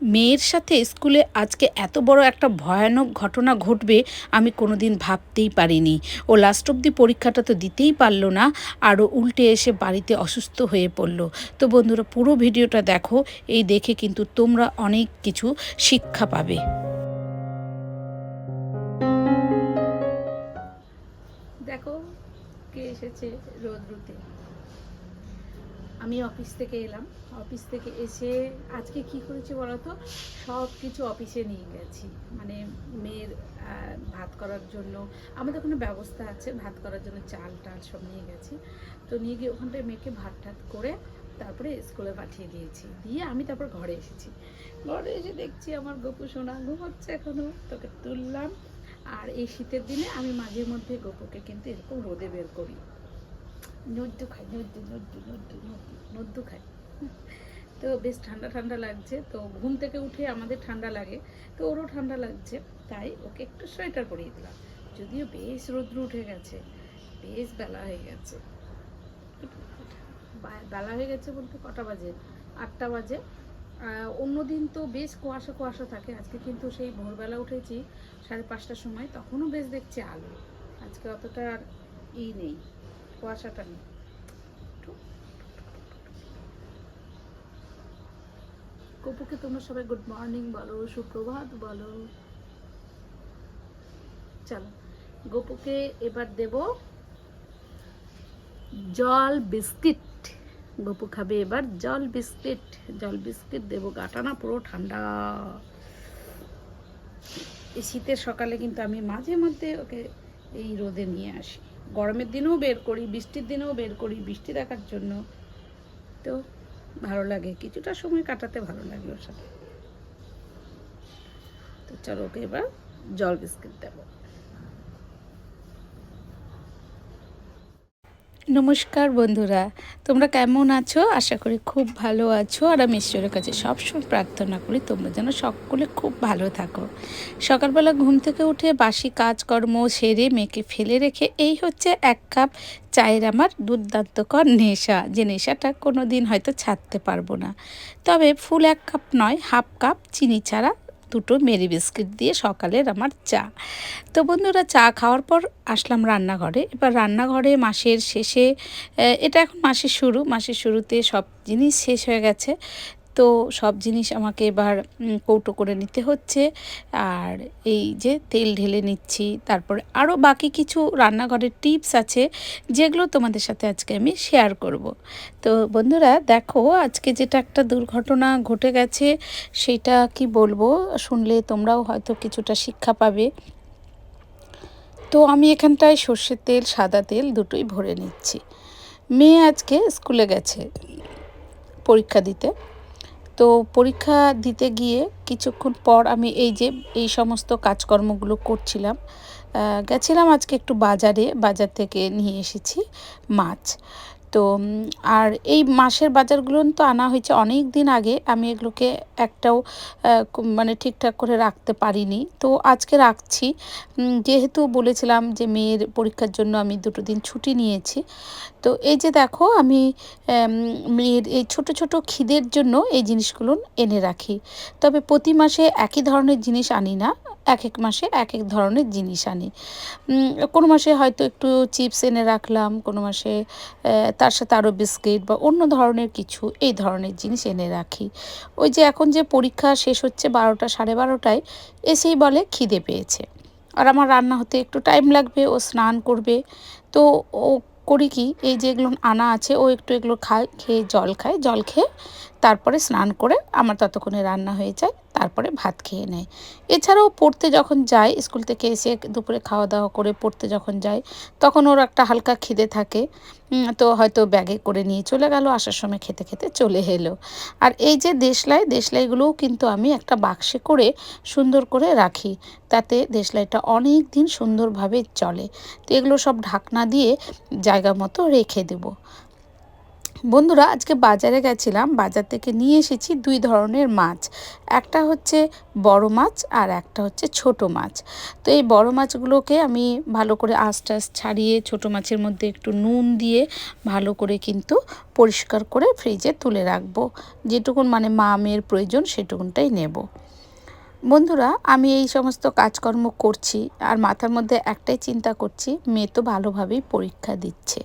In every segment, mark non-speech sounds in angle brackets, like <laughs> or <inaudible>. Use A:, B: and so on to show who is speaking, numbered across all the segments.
A: মেয়ের সাথে স্কুলে আজকে এত বড় একটা ভয়ানক ঘটনা ঘটবে আমি কোনোদিন ভাবতেই পারিনি। ও লাস্ট অব্দি পরীক্ষাটা তো দিতেই পারল না, আরও উল্টে এসে বাড়িতে অসুস্থ হয়ে পড়ল। তো বন্ধুরা, পুরো ভিডিওটা দেখো, এই দেখে কিন্তু তোমরা অনেক কিছু শিক্ষা পাবে। দেখো কে এসেছে রোদ্রুতে। আমি অফিস থেকে এলাম। অফিস থেকে এসে আজকে কি করেছি বলতো সব কিছু অফিসে নিয়ে গেছি। মানে মেয়ের ভাত করার জন্য। আমাদের কোনো ব্যবস্থা আছে, ভাত করার জন্য চাল টাল সব নিয়ে গেছি। তো নিয়ে গিয়ে ওখানটায় মেয়েকে ভাত টাত করে তারপরে স্কুলে পাঠিয়ে দিয়েছি। দিয়ে আমি তারপর ঘরে এসেছি। ঘরে এসে দেখছি আমার গপু সোনা ঘুমাচ্ছে এখনও তোকে তুললাম। আর এই শীতের দিনে আমি মাঝে মধ্যে গপুকে কিন্তু এরকম রোদে বের করি। নদ্দু খাই নদ্দু নদ্দু নদ্দু নদ্দু নদ্দু খাই। তো বেশ ঠান্ডা ঠান্ডা লাগছে, তো ঘুম থেকে উঠে আমাদের ঠান্ডা লাগে, তো ওরও ঠান্ডা লাগছে, তাই ওকে একটু সোয়েটার পরিয়ে দিলাম। যদিও বেশ রৌদ্র উঠে গেছে, বেশ বেলা হয়ে গেছে। বেলা হয়ে গেছে বলতে কটা বাজে? আটটা বাজে। অন্যদিন তো বেশ কুয়াশা কুয়াশা থাকে, আজকে কিন্তু সেই ভোরবেলা উঠেছি সাড়ে পাঁচটার সময়, তখনও বেশ দেখছি আলো। আজকে অতটা আর ই নেই। কুয়াশাটা নেই। কপুকে তোমরা সবাই গুড মর্নিং বলো, সুপ্রভাত বলো। চলো, গপুকে এবার দেব জল বিস্কিট। গপু খাবে এবার জল বিস্কিট। জল বিস্কিট দেবো গাটা না পুরো ঠান্ডা। এই শীতের সকালে কিন্তু আমি মাঝে মধ্যে ওকে এই রোদে নিয়ে আসি। গরমের দিনেও বের করি, বৃষ্টির দিনেও বের করি, বৃষ্টি দেখার জন্য। তো ভালো লাগে, কিছুটা সময় কাটাতে ভালো লাগে ওর সাথে। তো চলো ওকে এবার জল বিস্কিট দেবো। নমস্কার বন্ধুরা, তোমরা কেমন আছো? আশা করি খুব ভালো আছো। আর আমি ঈশ্বরের কাছে সবসময় প্রার্থনা করি তোমরা যেন সকলে খুব ভালো থাকো। সকালবেলা ঘুম থেকে উঠে বাসি কাজকর্ম সেরে মেয়েকে ফেলে রেখে এই হচ্ছে এক কাপ চায়ের আমার দুর্দান্তকর নেশা, যে নেশাটা কোনো দিন হয়তো ছাড়তে পারব না। তবে ফুল এক কাপ নয়, হাফ কাপ চিনি ছাড়া দুটো মেরি বিস্কিট দিয়ে সকালের আমার চা। তো বন্ধুরা, চা খাওয়ার পর আসলাম রান্নাঘরে। এবার রান্নাঘরে মাসের শেষে এটা এখন মাসের শুরু। মাসের শুরুতে সব জিনিস শেষ হয়ে গেছে। তো সব জিনিস আমাকে এবার কৌটো করে নিতে হচ্ছে। আর এই যে তেল ঢেলে নিচ্ছি, তারপরে আরও বাকি কিছু রান্নাঘরের টিপস আছে, যেগুলো তোমাদের সাথে আজকে আমি শেয়ার করব। তো বন্ধুরা, দেখো, আজকে যেটা একটা দুর্ঘটনা ঘটে গেছে, সেটা কি বলব? শুনলে তোমরাও হয়তো কিছুটা শিক্ষা পাবে। তো আমি এখানটায় সর্ষের তেল, সাদা তেল দুটোই ভরে নিচ্ছি। মেয়ে আজকে স্কুলে গেছে পরীক্ষা দিতে। তো পরীক্ষা দিতে গিয়ে কিছুক্ষণ পর আমি এই যে, এই সমস্ত কাজকর্মগুলো করছিলাম গেছিলাম আজকে একটু বাজারে, বাজার থেকে নিয়ে এসেছি মাছ। তো আর এই মাসের বাজারগুলো তো আনা হয়েছে অনেক দিন আগে। আমি এগুলোকে একটাও মানে ঠিকঠাক করে রাখতে পারিনি। তো আজকে রাখছি। যেহেতু বলেছিলাম যে মেয়ের পরীক্ষার জন্য আমি দুটো দিন ছুটি নিয়েছি। তো এই যে দেখো, আমি মেয়ের এই ছোট ছোট খিদের জন্য এই জিনিসগুলো এনে রাখি। তবে প্রতি মাসে একই ধরনের জিনিস আনি না। এক এক মাসে এক এক ধরনের জিনিস আনি। কোনো মাসে হয়তো একটু চিপস এনে রাখলাম, কোনো মাসে তার সাথে আরও বিস্কিট বা অন্য ধরনের কিছু, এই ধরনের জিনিস এনে রাখি। ওই যে এখন যে পরীক্ষা শেষ হচ্ছে বারোটা, সাড়ে বারোটায়, এসেই বলে খিদে পেয়েছে। আর আমার রান্না হতে একটু টাইম লাগবে, ও স্নান করবে। তো ও করি কি, এই যে এগুলো আনা আছে, ও একটু এগুলো খায়, খেয়ে জল খায়, জল খেয়ে তারপরে স্নান করে আমার ততক্ষণে রান্না হয়ে যায়। তারপরে ভাত খেয়ে নেয়। এছাড়াও পড়তে যখন যায়, স্কুল থেকে এসে দুপুরে খাওয়া দাওয়া করে পড়তে যখন যায়, তখন ওর একটা হালকা খিদে থাকে। তো হয়তো ব্যাগে করে নিয়ে চলে গেল, আসার সময় খেতে খেতে চলে এলো। আর এই যে দেশলাই, দেশলাইগুলোও কিন্তু আমি একটা বাক্সে করে সুন্দর করে রাখি। তাতে দেশলাইটা অনেক দিন সুন্দরভাবে চলে। তো এগুলো সব ঢাকনা দিয়ে জায়গা মতো রেখে দেবো। বন্ধুরা, আজকে বাজারে গেছিলাম। বাজার থেকে নিয়ে এসেছি দুই ধরনের মাছ। একটা হচ্ছে বড় মাছ আর একটা হচ্ছে ছোট মাছ। তো এই বড় মাছগুলোকে আমি ভালো করে আস্তে টাস ছাড়িয়ে ছোট মাছের মধ্যে একটু নুন দিয়ে ভালো করে কিন্তু পরিষ্কার করে ফ্রিজে তুলে রাখব। যেটুকুন মানে মা মেয়ের প্রয়োজন সেটুকুনটাই নেব। বন্ধুরা, আমি এই সমস্ত কাজকর্ম করছি আর মাথার মধ্যে একটাই চিন্তা করছি, মেয়ে তো ভালোভাবেই পরীক্ষা দিচ্ছে।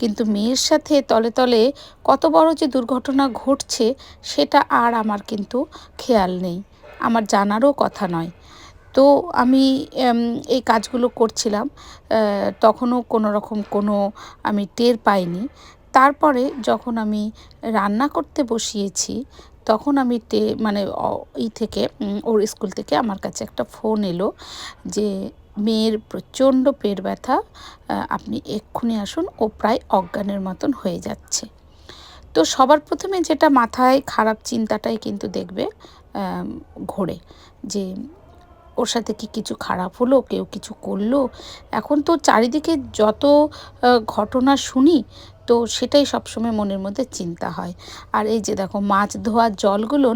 A: কিন্তু মেয়ের সাথে তলে তলে কত বড় যে দুর্ঘটনা ঘটছে, সেটা আর আমার কিন্তু খেয়াল নেই। আমার জানারও কথা নয়। তো আমি এই কাজগুলো করছিলাম তখনও কোনো রকম কোনো আমি টের পাইনি। তারপরে যখন আমি রান্না করতে বসিয়েছি তখন আমি তে মানে ই থেকে ওর স্কুল থেকে আমার কাছে একটা ফোন এলো যে, মেয়ের প্রচণ্ড পেট ব্যথা আপনি এক্ষুনি আসুন, ও প্রায় অজ্ঞানের মতন হয়ে যাচ্ছে। তো সবার প্রথমে যেটা মাথায় খারাপ চিন্তাটাই কিন্তু দেখবে ঘোরে যে ওর সাথে কি কিছু খারাপ হলো, কেউ কিছু করল? এখন তো চারিদিকে যত ঘটনা শুনি, তো সেটাই সবসময় মনের মধ্যে চিন্তা হয়। আর এই যে দেখো, মাছ ধোয়ার জলগুলো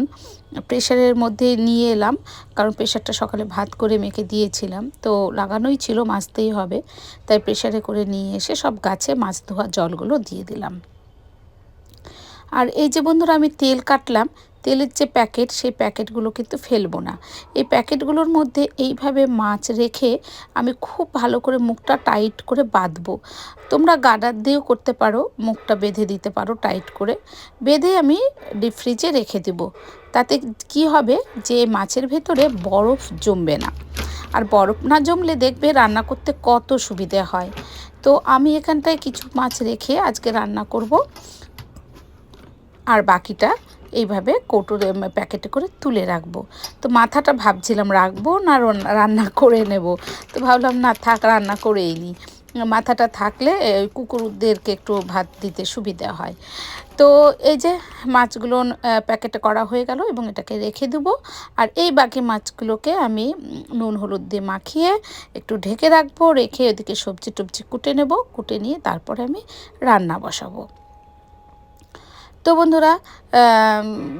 A: প্রেশারের মধ্যে নিয়ে এলাম, কারণ প্রেশারটা সকালে ভাত করে মেখে দিয়েছিলাম, তো লাগানোই ছিল মাছতেই হবে। তাই প্রেশারে করে নিয়ে এসে সব গাছে মাছ ধোয়ার জলগুলো দিয়ে দিলাম। আর এই যে বন্ধুরা, আমি তেল কাটলাম তেলের যে প্যাকেট, সেই প্যাকেটগুলো কিন্তু ফেলব না। এই প্যাকেটগুলোর মধ্যে এইভাবে মাছ রেখে আমি খুব ভালো করে মুখটা টাইট করে বাঁধবো। তোমরা গার্ডার দিয়েও করতে পারো, মুখটা বেঁধে দিতে পারো টাইট করে। বেঁধে আমি ডিপ ফ্রিজে রেখে দেবো। তাতে কি হবে যে মাছের ভেতরে বরফ জমবে না। আর বরফ না জমলে দেখবে রান্না করতে কত সুবিধে হয়। তো আমি এখানটায় কিছু মাছ রেখে আজকে রান্না করব। আর বাকিটা এইভাবে কৌটোর প্যাকেটে করে তুলে রাখব। তো মাথাটা ভাবছিলাম রাখব না রান্না করে নেব। তো ভাবলাম না থাক, রান্না করেই নিই। মাথাটা থাকলে ওই কুকুরদেরকে একটু ভাত দিতে সুবিধা হয়। তো এই যে মাছগুলো প্যাকেটে করা হয়ে গেল এবং এটাকে রেখে দেবো। আর এই বাকি মাছগুলোকে আমি নুন, হলুদ দিয়ে মাখিয়ে একটু ঢেকে রাখব। রেখে ওদিকে সবজি টবজি কুটে নেব। কুটে নিয়ে তারপরে আমি রান্না বসাবো। তো বন্ধুরা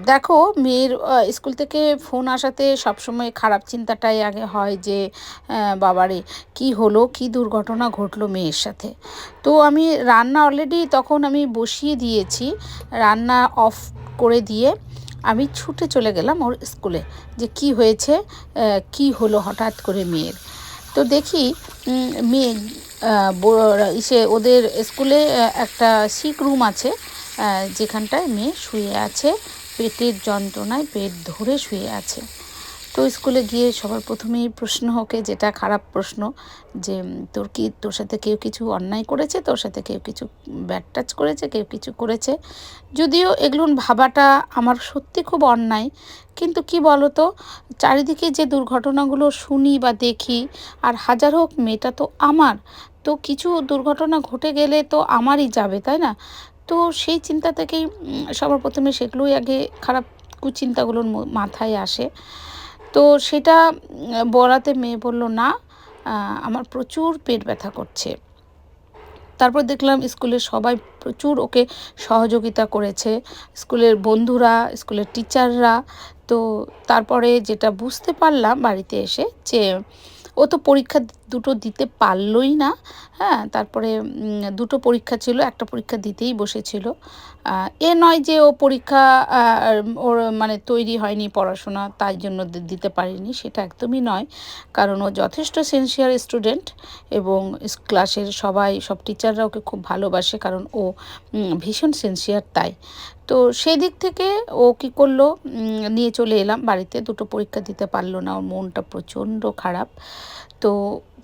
A: দেখো মেয়ের স্কুল থেকে ফোন আসাতে সবসময় খারাপ চিন্তাটাই আগে হয় যে বাবারে কি হলো, কি দুর্ঘটনা ঘটলো মেয়ের সাথে। তো আমি রান্না অলরেডি তখন আমি বসিয়ে দিয়েছি, রান্না অফ করে দিয়ে আমি ছুটে চলে গেলাম ওর স্কুলে যে কি হয়েছে কি হলো হঠাৎ করে মেয়ের। তো দেখি মেয়ে ইসে ওদের স্কুলে একটা সিক রুম আছে যেখানটায় মেয়ে শুয়ে আছে, পেটের যন্ত্রণায় পেট ধরে শুয়ে আছে। তো স্কুলে গিয়ে সবার প্রথমেই প্রশ্ন ওকে, যেটা খারাপ প্রশ্ন, যে তোর কি, তোর সাথে কেউ কিছু অন্যায় করেছে? তোর সাথে কেউ কিছু ব্যাড টাচ করেছে? কেউ কিছু করেছে? যদিও এগুলো ভাবাটা আমার সত্যি খুব অন্যায়, কিন্তু কি বলতো, চারিদিকে যে দুর্ঘটনাগুলো শুনি বা দেখি, আর হাজার হোক মেয়েটা তো আমার, তো কিছু দুর্ঘটনা ঘটে গেলে তো আমারই যাবে, তাই না? তো সেই চিন্তা থেকেই সবার প্রথমে সেগুলোই আগে খারাপ কুচিন্তাগুলোর মাথায় আসে। তো সেটা বলাতে মেয়ে বলল, না আমার প্রচুর পেট ব্যথা করছে। তারপর দেখলাম স্কুলের সবাই প্রচুর ওকে সহযোগিতা করেছে। স্কুলের বন্ধুরা, স্কুলের টিচাররা, তো তারপরে যেটা বুঝতে পারলাম বাড়িতে এসে যে, ও তো পরীক্ষা দুটো দিতে পারলই না হ্যাঁ? তারপরে দুটো পরীক্ষা ছিল, একটা পরীক্ষা দিতেই বসেছিল। এ নয় যে ও পরীক্ষা ওর মানে তৈরি হয়নি পড়াশোনা, তাই জন্য দিতে পারিনি, সেটা একদমই নয়। কারণ ও যথেষ্ট সেন্সিয়ার স্টুডেন্ট এবং ক্লাসের সবাই, সব টিচাররা ওকে খুব ভালোবাসে, কারণ ও ভীষণ সেন্সিয়ার তাই। তো সেই দিক থেকে ও কি করল? নিয়ে চলে এলাম বাড়িতে, দুটো পরীক্ষা দিতে পারল না, ওর মনটা প্রচণ্ড খারাপ। তো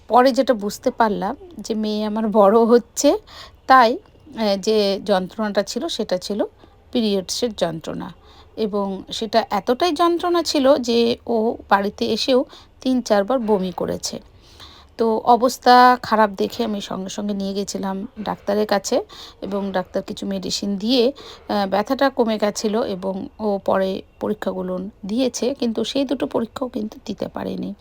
A: পরে যেটা বুঝতে পারলাম যে মেয়ে আমার বড় হচ্ছে, তাই যে যন্ত্রণাটা ছিল সেটা ছিল পিরিয়ডসের যন্ত্রণা। এবং সেটা এতটাই যন্ত্রণা ছিল যে ও বাড়িতে এসেও তিন চারবার বমি করেছে। তো অবস্থা খারাপ দেখে আমি সঙ্গে সঙ্গে নিয়ে গেছিলাম ডাক্তারের কাছে এবং ডাক্তার কিছু মেডিসিন দিয়ে ব্যথাটা কমে গেছিল এবং ও পরে পরীক্ষাগুলো দিয়েছে, কিন্তু সেই দুটো পরীক্ষাও কিন্তু দিতে পারেনি।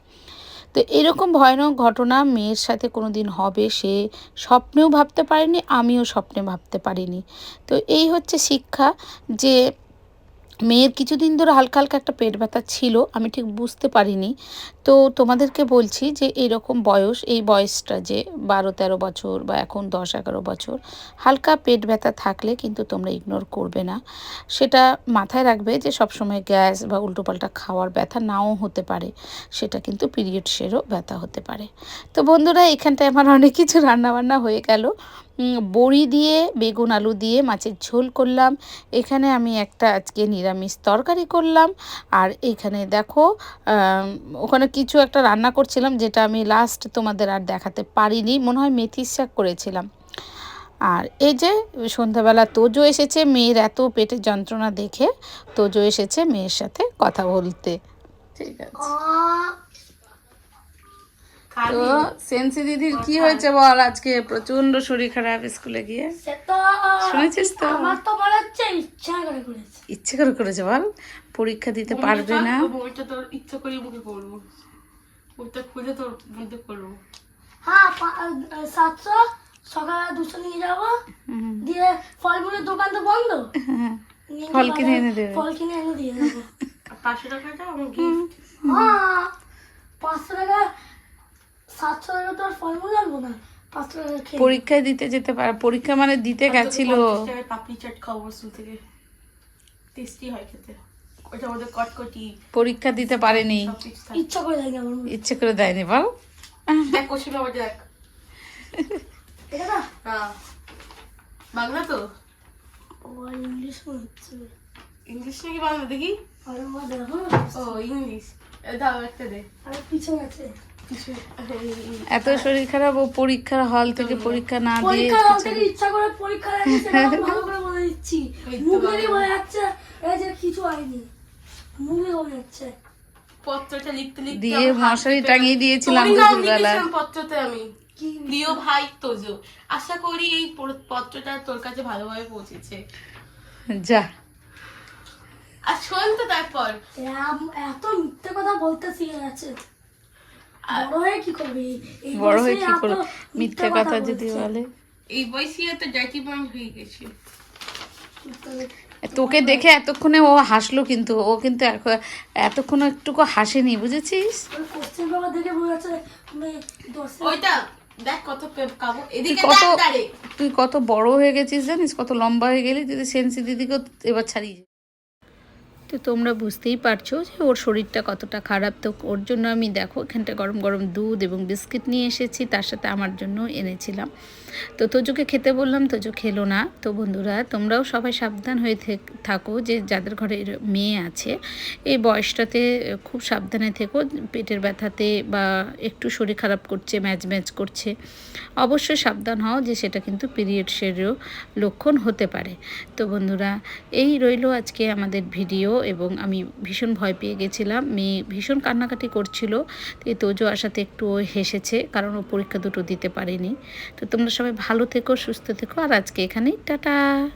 A: তো এরকম ভয়ানক ঘটনা মেয়ের সাথে কোনো দিন হবে সে স্বপ্নেও ভাবতে পারেনি, আমিও স্বপ্নে ভাবতে পারিনি। তো এই হচ্ছে শিক্ষা যে মেয়ের কিছুদিন ধরে হালকা হালকা একটা পেট ব্যথা ছিল, আমি ঠিক বুঝতে পারিনি। তো তোমাদেরকে বলছি যে এইরকম বয়স, এই বয়সটা যে বারো তেরো বছর বা এখন দশ এগারো বছর, হালকা পেট ব্যথা থাকলে কিন্তু তোমরা ইগনোর করবে না। সেটা মাথায় রাখবে যে সবসময় গ্যাস বা উল্টোপাল্টা খাওয়ার ব্যথা নাও হতে পারে, সেটা কিন্তু পিরিয়ডসেরও ব্যথা হতে পারে। তো বন্ধুরা, এখানটায় আমার অনেক কিছু রান্নাবান্না হয়ে গেল। বড়ি দিয়ে, বেগুন আলু দিয়ে মাছের ঝোল করলাম। এখানে আমি একটা আজকে নিরামিষ তরকারি করলাম। আর এখানে দেখো ওখানে কিছু একটা রান্না করছিলাম যেটা আমি লাস্ট তোমাদের আর দেখাতে পারিনি। মনে হয় মেথির শাক করেছিলাম। আর এই যে সন্ধ্যাবেলা তোজো এসেছে, মেয়ের এত পেটের যন্ত্রণা দেখে তোজো এসেছে, মেয়ের সাথে কথা বলতে। ঠিক আছে। তো সেন্সি দিদির কি হয়েছে বল আজকে প্রচণ্ড শরীর খারাপ স্কুলে গিয়ে? শুনেছিস তো?
B: আমার তো মনে হচ্ছে ইচ্ছা করে করেছে।
A: ইচ্ছে করে করেছে বল? পরীক্ষা দিতে পারবে না?
C: বইটা তোর ইচ্ছা করে মুখে করব। বইটা খুলে তোর মধ্যে করব।
B: হ্যাঁ সাতশো সকালে দুশো নিয়ে যাব। দিয়ে ফলমূলের দোকান তো বন্ধ।
A: হ্যাঁ। ফল কিনে এনে দেবে।
B: ফল কিনে এনে দিয়ে দেবো <laughs>
C: পাঁচশো টাকাটা আমার গিফট
B: হ্যাঁ পাঁচশো টাকা সাতশো টাকা তো আর ফলমূল আনব না। পাঁচশো টাকা খেয়ে
A: পরীক্ষায় দিতে যেতে পারে পরীক্ষা মানে দিতে গেছিল।
C: পাপড়ি চাট খাব থেকে। টেস্টি হয় খেতে।
A: পরীক্ষা দিতে পারেনি।
B: ইচ্ছা করে যায়নি
A: ইচ্ছে করে দেয়নি বল।
C: দেখ দেখ হ্যাঁ। বাংলা তো?
B: ও ইংলিশ হচ্ছে।
C: ইংলিশ নাকি বাংলা? দেখি।
B: আর আমার
C: ও ইংলিশ। দাও একটা দে।
B: আর পিছনে আছে।
A: এত শরীর খারাপ ও পরীক্ষার হল থেকে পরীক্ষা না দিয়ে
B: ইচ্ছা করে পরীক্ষা ভালো করে বলে দিচ্ছি। মুখেরই। বলে যাচ্ছে এই যে কিছু হয়নি। মুখে বলে যাচ্ছে
C: পত্রটা লিখতে লিখতে
A: দিয়ে মশারি টাঙিয়ে দিয়েছিলাম দুপুরবেলা।
C: পত্রতে আমি।
B: কি
C: প্রিয় ভাই তোজো আশা করি এই পত্রটা তোর কাছে ভালোভাবে পৌঁছেছে।
A: যা।
C: আর শোন তো তারপর।
B: এত মিথ্যে কথা বলতে শিখে গেছে। বড় হয়ে কি করবে?
A: মিথ্যে কথা যদি বলে।
C: এই বয়সে তো হয়ে গেছে।
A: তোকে দেখে এতক্ষণে ও হাসলো কিন্তু ও কিন্তু এতক্ষণ একটুকু হাসেনি বুঝেছিস?
C: কত
A: তুই কত বড় হয়ে গেছিস জানিস? কত লম্বা হয়ে গেলি তুই সেন্সি দিদিকেও এবার ছাড়িয়ে তো তোমরা বুঝতেই পারছ যে ওর শরীরটা কতটা খারাপ। তো ওর জন্য আমি দেখো এখানটা গরম গরম দুধ এবং বিস্কিট নিয়ে এসেছি, তার সাথে আমার জন্য এনেছিলাম। তো তোজোকে খেতে বললাম, তোজো খেলো না। তো বন্ধুরা, তোমরাও সবাই সাবধান হয়ে থেক- যে যাদের ঘরে মেয়ে আছে, এই বয়সটাতে খুব সাবধানে থেকো। পেটের ব্যথাতে বা একটু শরীর খারাপ করছে, ম্যাচ ম্যাচ করছে, অবশ্যই সাবধান হও যে সেটা কিন্তু পিরিয়ডসেরও লক্ষণ হতে পারে। তো বন্ধুরা, এই রইল আজকে আমাদের ভিডিও। এবং আমি ভীষণ ভয় পেয়ে গেছিলাম। মেয়ে ভীষণ কান্নাকাটি করছিল। তো এই তোজো আসাতে একটু হেসেছে, কারণ ও পরীক্ষা দুটো দিতে পারেনি। তো তোমরা সবাই ভালো থেকো, সুস্থ থেকো, আর আজকে এখানেই, টাটা!